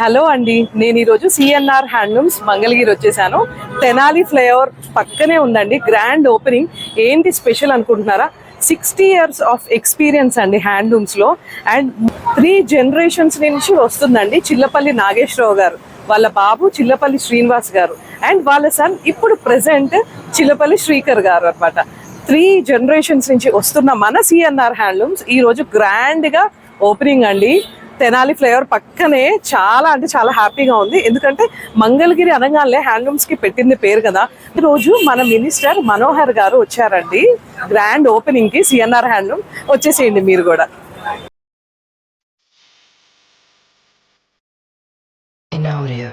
Hello అండి. నేను ఈరోజు సిఎన్ఆర్ హ్యాండ్లూమ్స్ మంగళగిరి వచ్చేసాను. తెనాలి ఫ్లైఓవర్ పక్కనే ఉందండి. గ్రాండ్ ఓపెనింగ్ ఏంటి స్పెషల్ అనుకుంటున్నారా? సిక్స్టీ ఇయర్స్ ఆఫ్ ఎక్స్పీరియన్స్ అండి హ్యాండ్లూమ్స్లో అండ్ త్రీ జనరేషన్స్ నుంచి వస్తుందండి చిల్లపల్లి నాగేశ్వరరావు గారు వాళ్ళ బాబు చిల్లపల్లి శ్రీనివాస్ గారు అండ్ వాళ్ళ సన్ ఇప్పుడు ప్రెసెంట్ చిల్లపల్లి శ్రీకర్ గారు అన్నమాట. త్రీ జనరేషన్స్ నుంచి వస్తున్న మన సిఎన్ఆర్ హ్యాండ్లూమ్స్ ఈరోజు గ్రాండ్గా ఓపెనింగ్ అండి. తెనాలి ఫ్లేవర్ పక్కనే చాలా అంటే చాలా హ్యాపీగా ఉంది. ఎందుకంటే మంగళగిరి అనగానే హ్యాండ్లూమ్స్కి పెట్టింది పేరు కదా. ఈరోజు రోజు మన మినిస్టర్ మనోహర్ గారు వచ్చారండి. గ్రాండ్ ఓపెనింగ్కి సిఎన్ఆర్ హ్యాండ్లూమ్. వచ్చేసేయండి మీరు కూడా. In audio.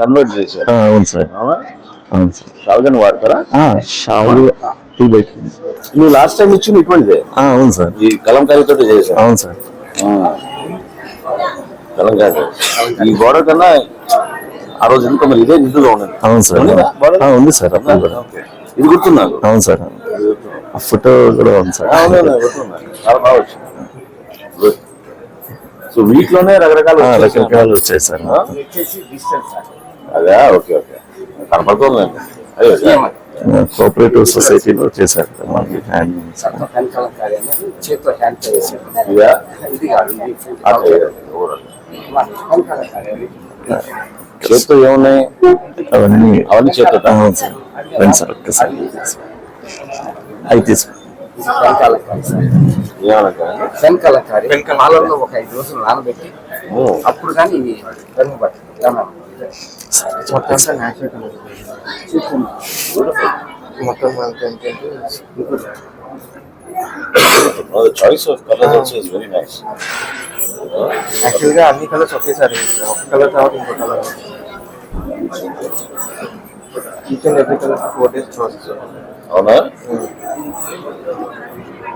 కన్వర్ట్ చేశారు. అవును సార్. అవునా? సార్. షాల్గన్ వాడతారా? Two by two. నువ్వు లాస్ట్ టైం ఇచ్చింది ఇటువంటిదే? అవును సార్. ఈ కలంకారీ తోటి చేశాను అవును సార్. కలంకారీ. ఈ గోడ కన్నా ఆ రోజు ఎందుకో మరి ఇదే ఉన్నది. అవును సార్. ఉందా? సార్. ఇది గుర్తున్నాను అవును సార్. ఆ ఫోటో కూడా ఉంది సార్. చాలా బాగా వచ్చింది. Good. సో వీటిలోనే రకరకాల. రకరకాలు వచ్చాయి సార్? అదే ఓకే ఓకే. అదే కోఆపరేటివ్ సొసైటీలో చేశారు. చేతితో ఏమున్నాయి? అవన్నీ అవన్నీ చేతితో రండి సార్ ఒక్కసారి అవి తీసుకోవాలి ఒక ఐదు రోజులు నానబెట్టి అప్పుడు కానీ మొత్తం అంతా న్యాచురల్ కలర్ మొత్తం మనకి ఏంటంటే choice of colours also is very nice యాక్చువల్గా అన్ని కలర్స్ ఒకేసారి ఒక కలర్ తర్వాత ఇంకో colour each and every colour four days process అవునా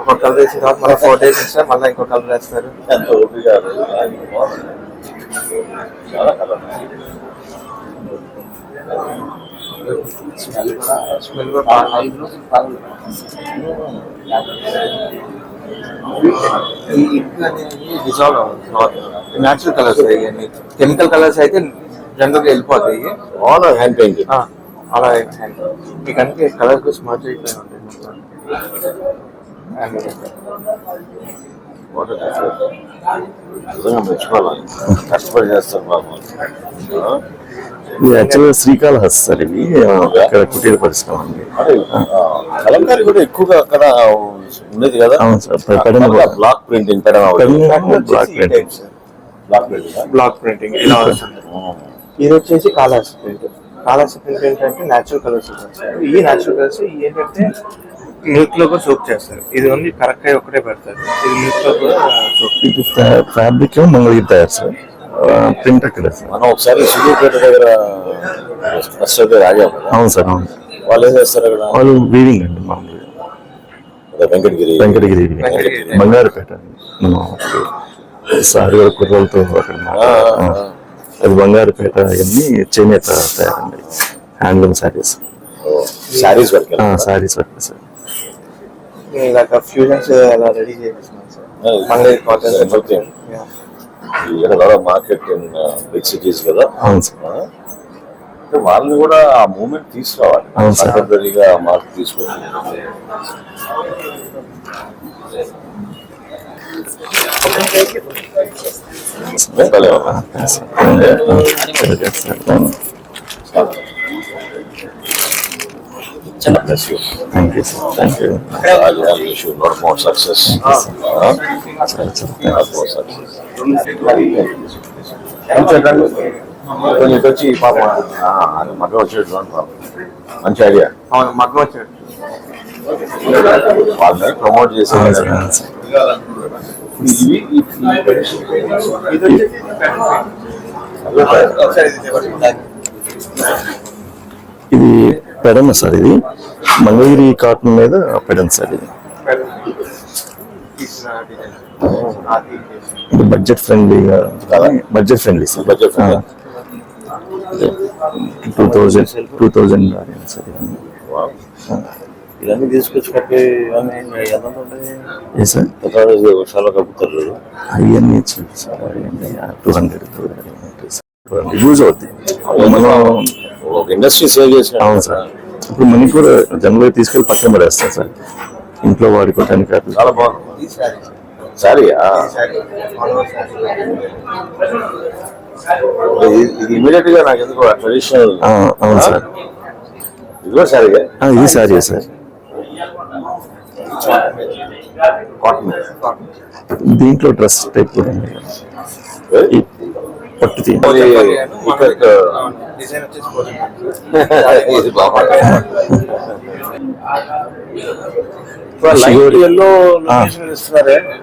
ఒక కలర్ వేసిన తర్వాత మళ్ళీ ఫోర్ డేస్ ఇస్తే మళ్ళీ ఇంకో కలర్ వేస్తారు ఎంత ఓపిక చాలా కలర్ స్మెల్ కూడా స్మెల్ కూడా బాగా ఈ ఇంక్ అనేది డిజాల్వ్ అవ్వదు. న్యాచురల్ కలర్స్ ఇవన్నీ కెమికల్ కలర్స్ అయితే జనరల్గా వెళ్ళిపోతాయి ఆన్ హ్యాండ్ పెయింటింగ్ అలా ఏంటంటే మీకు అంటే కలర్స్ స్మార్ట్ అయిపోయి ఉంటాయి వాటర్ నిజంగా మెచ్చుకోవాలి కష్టపడి చేస్తారు బాబు. యాక్చువల్గా శ్రీకాళహస్తి సార్ ఇది. ఇక్కడ కుటీర పరిశ్రమ ఆ, కలంకారీ కూడా ఎక్కువగా అక్కడ ఉండేది కదా? అవును sir. Block printing block printing block printing block printing ఇలా వస్తుంది ఇది వచ్చేసి కాలాస్ ప్రింట్. కాలాస్ ప్రింట్ ఏంటంటే న్యాచురల్ కలర్స్ ఈ న్యాచురల్ కలర్స్ ఏంటంటే మిల్క్లో కూడా సోప్ చేస్తారు. ఇది ఓన్లీ కరక్కాయ ఒకటే పెడతారు. ఇది మిల్క్లో కూడా సోప్ ఇది ఫ్యాబ్రిక్ మంగళగిరి తయారు సార్. ప్రింట్ అక్కడ మనం ఒకసారి సూర్యపేట దగ్గర ఫస్ట్ అయితే రాజాం కదా. అవును సార్ అవును. వాళ్ళు ఏం చేస్తారు అక్కడ? వాళ్ళు వీవింగ్ అండి మామూలుగా. వెంకటగిరి. వెంకటగిరి. బంగారుపేట సార్ గారి కుర్రలతో అక్కడ. అది బంగారుపేట అవన్నీ చేనేత తయారండి. Handloom saris. Saris work. Saris work sir. ఇలాగ ఫ్యూజన్స్ అలా రెడీ చేస్తున్నాం sir Yeah. Mangalagiri cotton Everything. Market in big cities కదా అవును సార్ ఆ? అంటే వాళ్ళని కూడా ఆ మూమెంట్ తీసుకురావాలి అవును సార్. కంటెంపరీగా మార్క్ తీసుకొచ్చి భలే ఉంది. Bless you. Thank you sir thank you I I wish you a lot more success. Huh? Lot more success. కొంచెం ఇటు వచ్చి పాప మగ్గ వచ్చేట్లు పాప మంచి ఐడియా అవును మగ్గం వచ్చాడు వాళ్ళని ప్రమోట్ చేసే అవును సార్ అవును సార్ ఇది పెడన సార్ ఇది. మంగళగిరి కాటన్ మీద పెడన సార్ ఇది. బడ్జెట్ ఫ్రెండ్లీగా budget friendly sir. Friendly. Two thousand two thousand sir ఇవన్నీ. తీసుకొచ్చి కట్టి ఇవన్నీ సార్? చాలా కప్పుతారు అవన్నీ cheap sir two hundred two hundred use అవుద్ది. మనం ఒక ఇండస్ట్రీ సేవ్ చేసిన అవును సార్. ఇప్పుడు మనీ కూడా జనరల్గా తీసుకెళ్ళి పక్కన పడేస్తాం సార్. ఇంట్లో వాడుకోవటానికి అట్లా చాలా బాగుంది. సారీ ఇది ఇమీడియట్గా నాకు ఎందుకు ట్రెడిషనల్ అవును సార్. ఇది కూడా సారీ ఆ, ఇది సారీ. సార్ దీంట్లో డ్రెస్ టైప్ కూడా ఉంది. పట్టు డిజైన్ బాగుంది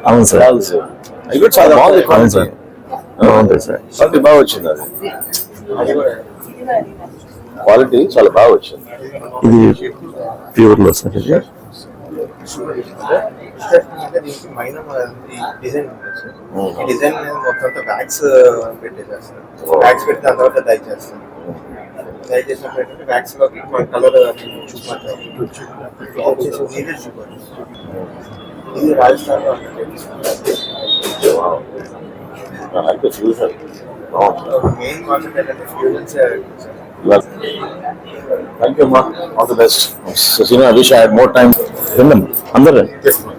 అవును సార్. బాగుంది. అవును సార్. బాగుంటుంది సార్. క్వాలిటీ బాగా వచ్చింది అది. క్వాలిటీ చాలా బాగా వచ్చింది. ఇది సార్. డిజైన్ ఉంటుంది సార్. ఈ డిజైన్ అనేది మొత్తం వ్యాక్స్ పెట్టేసేస్తారు వ్యాక్స్ పెడితే దాని తర్వాత డై చేస్తారు డై చేసినప్పుడు ఏంటంటే వ్యాక్స్లోకి మన కలర్ చూపమంటారు వచ్చేసి నీడెడ్ చూపారు ఇది రాజస్థాన్లో అయితే ఫ్యూజన్ మెయిన్ కాన్సెప్ట్ ఏంటంటే ఫ్యూజన్స్ థ్యాంక్ యూ అమ్మా all the best Cena I wish I had more time విన్నాం అందరూ రండి. In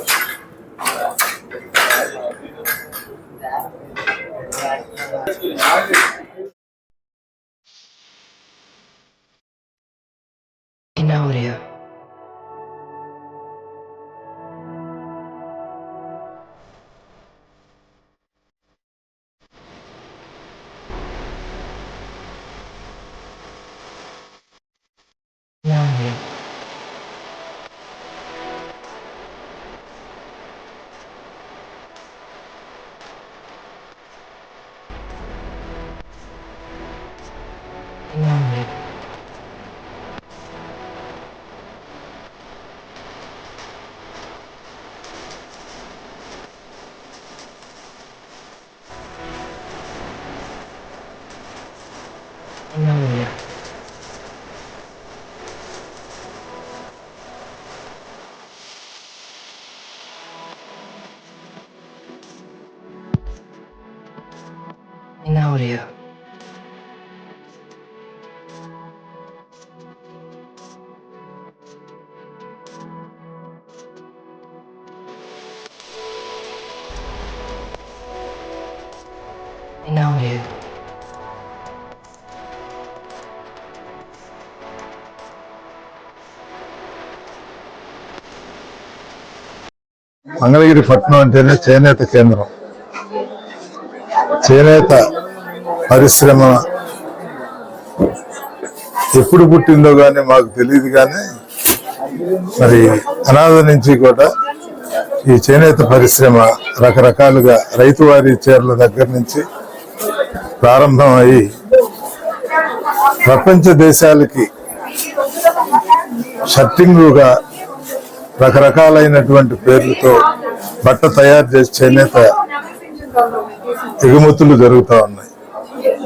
In audio. మంగళగిరి పట్టణం అంటేనే చేనేత కేంద్రం చేనేత పరిశ్రమ ఎప్పుడు పుట్టిందో కానీ మాకు తెలియదు కానీ మరి అనాథ నుంచి కూడా ఈ చేనేత పరిశ్రమ రకరకాలుగా రైతువారి చీరల దగ్గర నుంచి ప్రారంభం అయ్యి ప్రపంచ దేశాలకి షర్టింగుగా రకరకాలైనటువంటి పేర్లతో బట్ట తయారు చేసి చేనేత ఎగుమతులు జరుగుతూ ఉన్నాయి.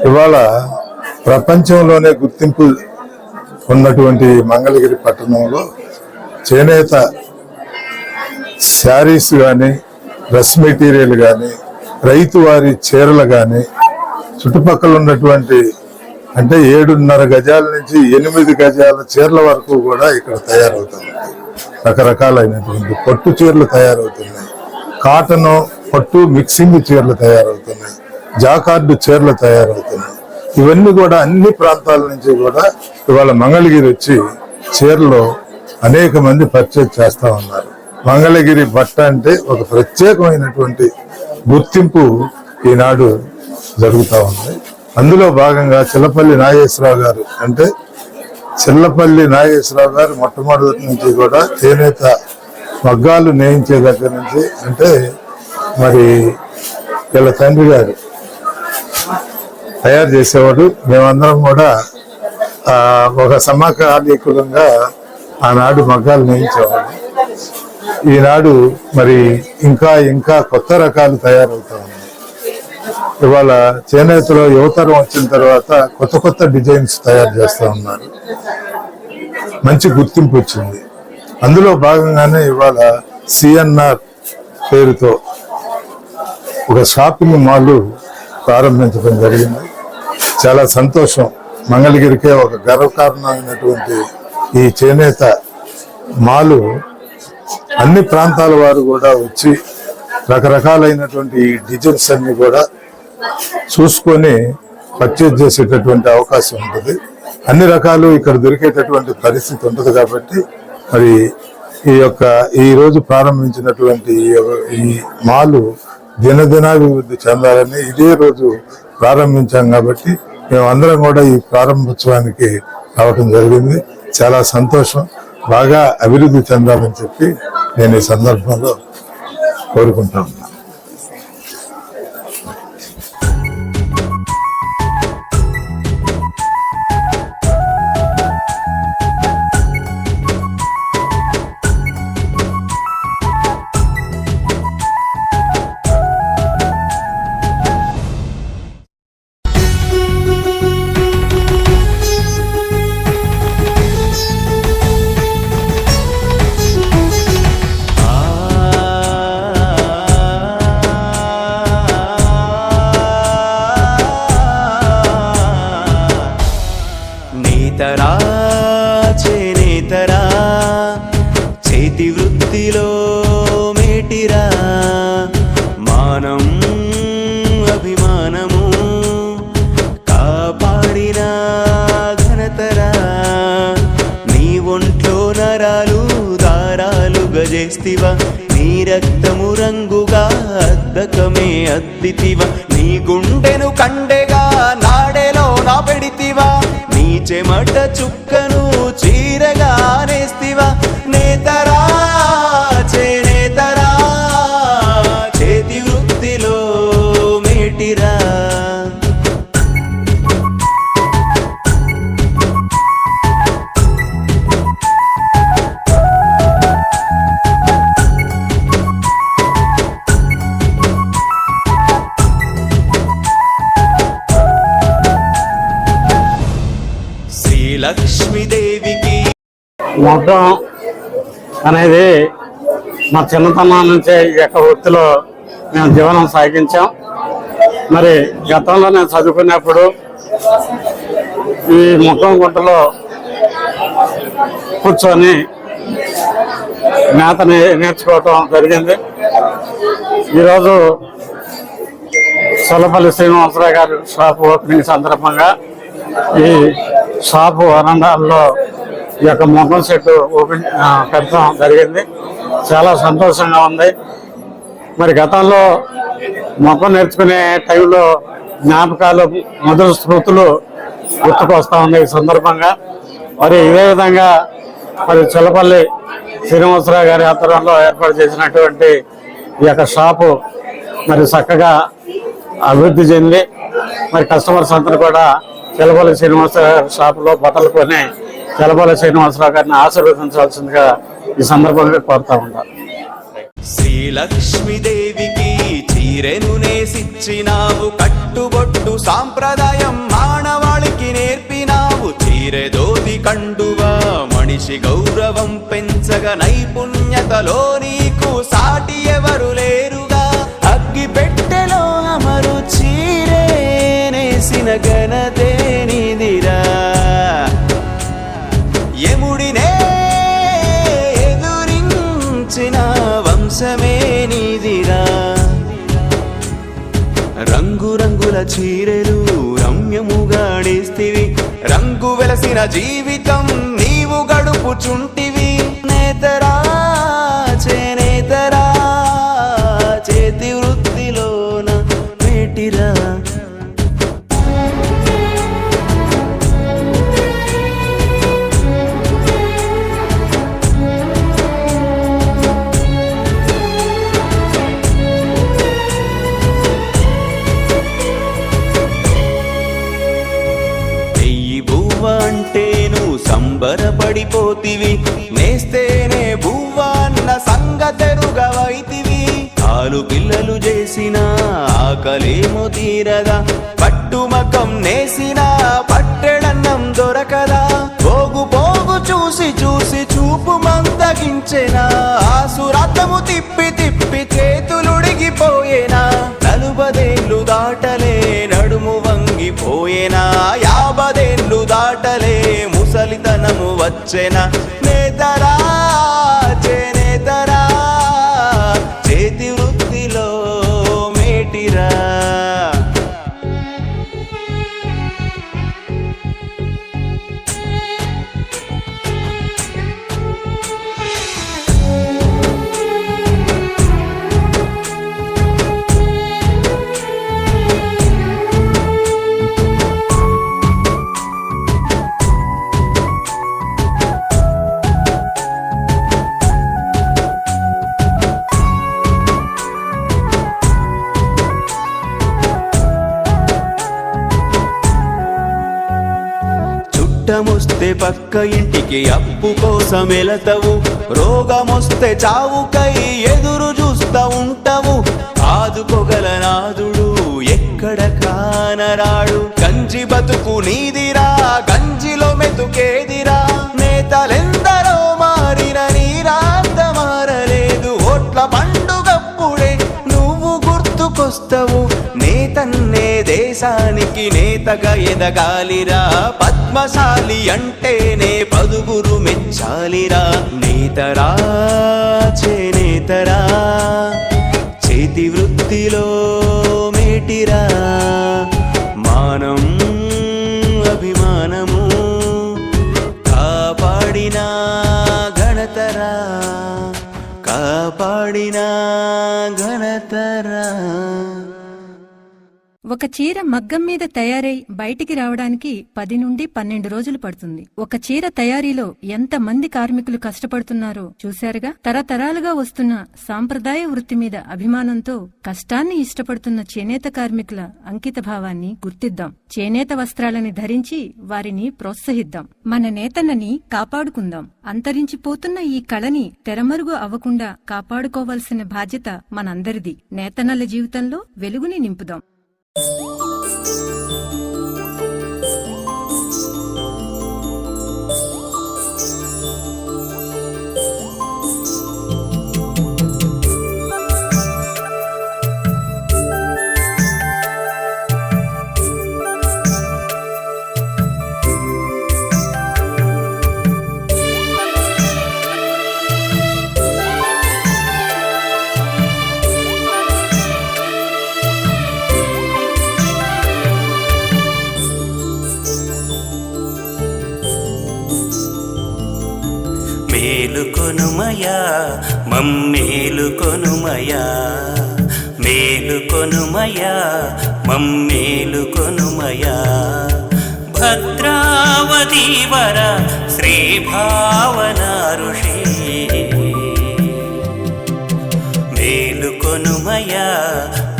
ఇవాళ ప్రపంచంలోనే గుర్తింపు ఉన్నటువంటి మంగళగిరి పట్టణంలో చేనేత శారీస్ కానీ డ్రెస్ మెటీరియల్ కానీ రైతు వారి చీరలు కానీ చుట్టుపక్కల ఉన్నటువంటి అంటే ఏడున్నర గజాల నుంచి ఎనిమిది గజాల చీరల వరకు కూడా ఇక్కడ తయారవుతుంది. రకరకాలైనటువంటి పట్టు చీరలు తయారవుతున్నాయి. కాటను పట్టు మిక్సింగ్ చీరలు తయారవుతున్నాయి. జాకార్డు చీరలు తయారవుతున్నాయి. ఇవన్నీ కూడా అన్ని ప్రాంతాల నుంచి కూడా ఇవాళ మంగళగిరి వచ్చి చీరలు అనేక మంది పర్చేజ్ చేస్తూ ఉన్నారు. మంగళగిరి బట్ట అంటే ఒక ప్రత్యేకమైనటువంటి గుర్తింపు ఈనాడు జరుగుతూ ఉంది. అందులో భాగంగా చిల్లపల్లి నాగేశ్వరరావు గారు అంటే చిల్లపల్లి నాగేశ్వరరావు గారు మొట్టమొదటి నుంచి కూడా చేనేత మగ్గాలు నేయించే దగ్గర నుంచి అంటే మరి వీళ్ళ తండ్రి గారు తయారు చేసేవాడు. మేమందరం కూడా ఒక సమకాలీకులంగా ఆనాడు మగ్గాలు నేయించేవాడు ఈనాడు మరి ఇంకా ఇంకా కొత్త రకాలు తయారవుతా ఉన్నాయి ఇవాళ చేనేతలో యువతరం వచ్చిన తర్వాత కొత్త కొత్త డిజైన్స్ తయారు చేస్తూ ఉన్నారు. మంచి గుర్తింపు వచ్చింది. అందులో భాగంగానే ఇవాళ సిఎన్ఆర్ పేరుతో ఒక షాపింగ్ మాల్ ప్రారంభించడం జరిగింది. చాలా సంతోషం. మంగళగిరికే ఒక గర్వకారణమైనటువంటి ఈ చేనేత మాలు అన్ని ప్రాంతాల వారు కూడా వచ్చి రకరకాలైనటువంటి ఈ డిజైన్స్ అన్ని కూడా చూసుకొని పర్చేజ్ చేసేటటువంటి అవకాశం ఉంటుంది. అన్ని రకాలు ఇక్కడ దొరికేటటువంటి పరిస్థితి ఉంటుంది కాబట్టి మరి ఈ యొక్క ఈ రోజు ప్రారంభించినటువంటి ఈ మాలు దినదినాభివృద్ధి చెందాలని ఇదే రోజు ప్రారంభించాం కాబట్టి మేమందరం కూడా ఈ ప్రారంభోత్సవానికి రావటం జరిగింది. చాలా సంతోషం. బాగా అభివృద్ధి చెందాలని చెప్పి నేను ఈ సందర్భంలో కోరుకుంటా పెడితివా? నీ గుండెను కండెగా నాడెలో నా పెడితివా? నీ చెమట చుక్కను చీరగా మొత్తం అనేది మా చిన్నతనం నుంచే ఈ యొక్క వృత్తిలో మేము జీవనం సాగించాం. మరి గతంలో నేను చదువుకున్నప్పుడు ఈ ముఖం గుంటలో కూర్చొని మేత నేర్చుకోవటం జరిగింది. ఈరోజు సొలపల్లి శ్రీనివాసరావు గారు షాప్ ఓపెనింగ్ సందర్భంగా ఈ షాపు వరండాల్లో ఈ యొక్క మొక్కం చెట్టు ఓపెన్ పెట్టడం జరిగింది. చాలా సంతోషంగా ఉంది. మరి గతంలో మొక్కం నేర్చుకునే టైంలో జ్ఞాపకాలు మధుర స్మృతులు గుర్తుకొస్తా ఉంది ఈ సందర్భంగా. మరి ఇదే విధంగా మరి చిల్లపల్లి శ్రీనివాసరావు గారి ఆధ్వర్యంలో ఏర్పాటు చేసినటువంటి ఈ యొక్క షాపు మరి చక్కగా అభివృద్ధి చెంది మరి కస్టమర్స్ అందరూ కూడా చిలపల్లి శ్రీనివాసరావు గారి షాపులో బట్టలు కొని చిలపల్లి శ్రీనివాసరావు గారిని ఆశీర్వదించాల్సిందిగా ఈ సందర్భంగా కోరుతా ఉంటాను శ్రీ లక్ష్మీదేవికి చీరెను నేసిచ్చినావు కట్టుబొట్టు సాంప్రదాయం మానవాళికి నేర్పినావు చీరెదోది కండువా మనిషి గౌరవం పెంచగ నైపుణ్యతలో నీకు సాటి ఎవరు లేరుగా. అగ్గి పెట్టెలో అమరు చీరే నేసిన చీరెలు రమ్యముగా ఆడేస్తివి రంగు వెలసిన జీవితం నీవు గడుపుచుంటి ఆకలేమో తీరదా పట్టుమకం నేసిన పట్టెడన్నం దొరకదా? పోగు పోగు చూసి చూసి చూపు మందగించెనా? ఆసురాతము తిప్పి తిప్పి చేతులుడిగిపోయేనా? నలుబదేళ్ళు దాటలే నడుము వంగిపోయేనా? యాబదేళ్ళు దాటలే ముసలితనము వచ్చేనా? పక్క ఇంటికి అప్పు కోసం ఎలతవు రోగమొస్తే చావుకై ఎదురు చూస్తా ఉంటావు. ఆదుకోగల నాదుడు ఎక్కడ కానరాడు. గంజి బతుకు నీదిరా గంజిలో మెతుకేదిరా. నేతలెందరో గుర్తుకొస్తావు నేతన్నే దేశానికి నేతగా ఎదగాలిరా. పద్మశాలి అంటేనే పదుగురు మెచ్చాలిరా. నేతరా. చేనేతరా ఒక చీర మగ్గం మీద తయారై బయటికి రావడానికి పది నుండి పన్నెండు రోజులు పడుతుంది. ఒక చీర తయారీలో ఎంత మంది కార్మికులు కష్టపడుతున్నారో చూశారుగా. తరతరాలుగా వస్తున్న సాంప్రదాయ వృత్తి మీద అభిమానంతో కష్టాన్ని ఇష్టపడుతున్న చేనేత కార్మికుల అంకిత భావాన్ని గుర్తిద్దాం. చేనేత వస్త్రాలని ధరించి వారిని ప్రోత్సహిద్దాం. మన నేతన్నని కాపాడుకుందాం. అంతరించిపోతున్న ఈ కళని తెరమరుగు అవ్వకుండా కాపాడుకోవాల్సిన బాధ్యత మనందరిది. నేతన్నల జీవితంలో వెలుగుని నింపుదాం. Música మేలుకొనుమయా మమ్మేలుకొనుమయా మేలుకొనుమయా మమ్మేలుకొనుమయా భద్రావతీవర శ్రీభావన ఋషి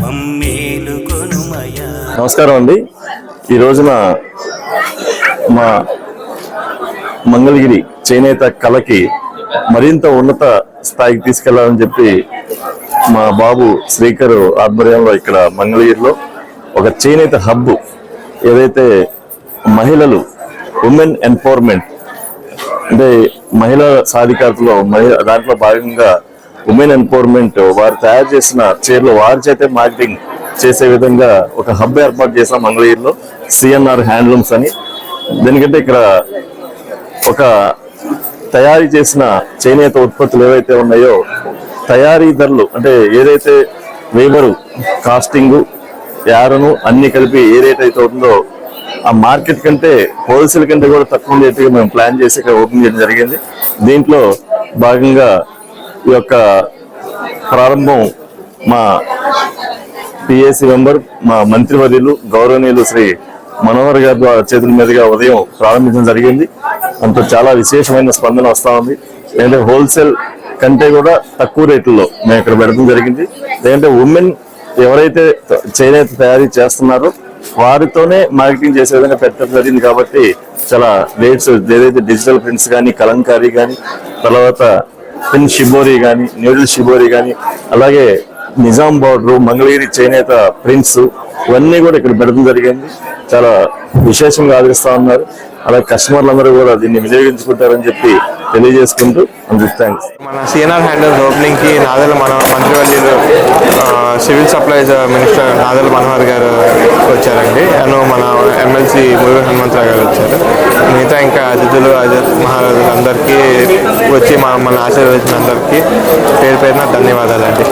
మమ్మేలు కొనుమయా? నమస్కారం అండి. ఈ రోజున మా మంగళగిరి చేనేత కళకి మరింత ఉన్నత స్థాయికి తీసుకెళ్ళాలని చెప్పి మా బాబు శ్రీకర్ ఆధ్వర్యంలో ఇక్కడ మంగళగిరిలో ఒక చేనేత హబ్ ఏదైతే మహిళలు ఉమెన్ ఎంపవర్మెంట్ అంటే మహిళా సాధికారతలో మహిళ దాంట్లో భాగంగా ఉమెన్ ఎంపవర్మెంట్ వారు తయారు చేసిన చీరలు వారి చేతే మార్కెటింగ్ చేసే విధంగా ఒక హబ్ ఏర్పాటు చేసాం మంగళగిరిలో సిఎన్ఆర్ హ్యాండ్లూమ్స్ అని. దీనికంటే ఇక్కడ ఒక తయారీ చేసిన చేనేత ఉత్పత్తులు ఏవైతే ఉన్నాయో తయారీదారులు అంటే ఏదైతే వేబరు కాస్టింగ్ యారను అన్ని కలిపి ఏ రేట్ అయితే ఉందో ఆ మార్కెట్ కంటే హోల్సేల్ కంటే కూడా తక్కువ రేటుగా మేము ప్లాన్ చేసి ఇక్కడ ఓపెన్ చేయడం జరిగింది. దీంట్లో భాగంగా ఈ యొక్క ప్రారంభం మా పిఎస్సి మెంబర్ మా మంత్రివర్యులు గౌరవనీయులు శ్రీ మనోహర్ గారి ద్వారా చేతుల మీదుగా ఉదయం ప్రారంభించడం జరిగింది. అంత చాలా విశేషమైన స్పందన వస్తూ ఉంది. లేదంటే హోల్సేల్ కంటే కూడా తక్కువ రేట్లలో మేము ఇక్కడ పెడతాం జరిగింది. లేదంటే ఉమెన్ ఎవరైతే చేనేత తయారీ చేస్తున్నారో వారితోనే మార్కెటింగ్ చేసే విధంగా పెట్టడం జరిగింది కాబట్టి చాలా రేట్స్ ఏదైతే డిజిటల్ ప్రింట్స్ కానీ కలంకారీ కానీ తర్వాత పిన్ షిబోరీ కానీ న్యూడిల్ షిబోరీ కానీ అలాగే నిజాం బార్డర్ మంగళగిరి చేనేత ప్రింట్స్ ఇవన్నీ కూడా ఇక్కడ పెడతం జరిగింది. చాలా విశేషంగా ఆదరిస్తా ఉన్నారు. అలాగే కస్టమర్లు అందరూ కూడా దీన్ని వినియోగించుకుంటారని చెప్పి తెలియజేసుకుంటూ అందుకు థ్యాంక్స్ మన సిఎన్ఆర్ హ్యాండల్స్ ఓపెనింగ్కి నాదల మన మంత్రివర్యులు civil supplies minister Nadendla Manohar గారు వచ్చారండి. అను మన ఎమ్మెల్సీ మురుగు హనుమంతరావు గారు వచ్చారు. మిగతా ఇంకా అతిథులు అజత్ మహారాజులు అందరికీ వచ్చి మమ్మల్ని ఆశీర్వదించిన అందరికీ పేరు పేరున ధన్యవాదాలండి.